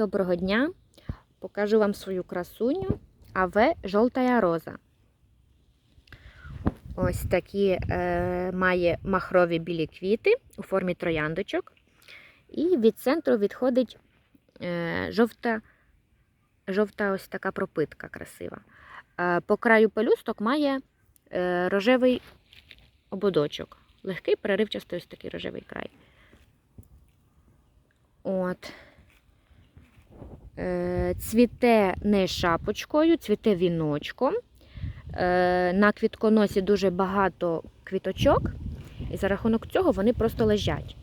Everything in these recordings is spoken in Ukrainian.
Доброго дня! Покажу вам свою красуню АВ Жовтая роза. Ось такі е, має махрові білі квіти у формі трояндочок. І від центру відходить е, жовта, жовта ось така пропитка красива. Е, по краю пелюсток має е, рожевий ободочок. Легкий, переривчастий ось такий рожевий край. От. Е, Цвіте не шапочкою, цвіте віночком. Е, На квітконосі дуже багато квіточок, і за рахунок цього вони просто лежать.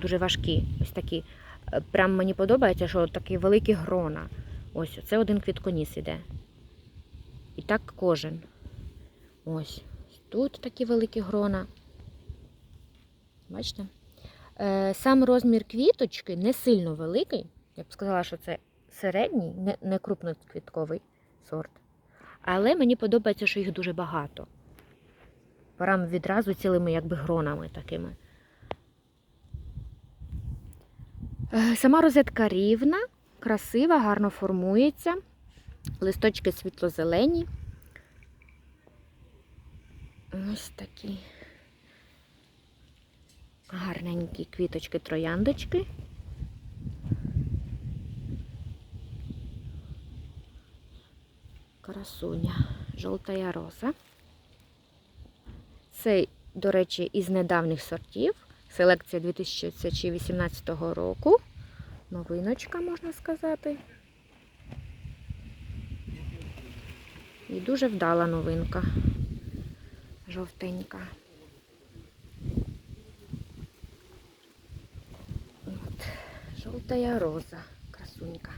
Дуже важкі. Ось такі. Е, Прям мені подобається, що такі великі грона. Ось, це один квітконіс іде. І так кожен. Ось. Тут такі великі грона. Бачите? Сам розмір квіточки не сильно великий. Я б сказала, що це середній, не, не крупноквітковий сорт. Але мені подобається, що їх дуже багато. Прям відразу цілими якби гронами такими. Е, Сама розетка рівна, красива, гарно формується. Листочки світло-зелені. Ось такі гарненькі квіточки-трояндочки. Красуня, жовтая роза. Цей, до речі, із недавніх сортів. Селекція 2018 року. Новиночка, можна сказати. І дуже вдала новинка. Жовтенька. От, жовтая роза, красунька.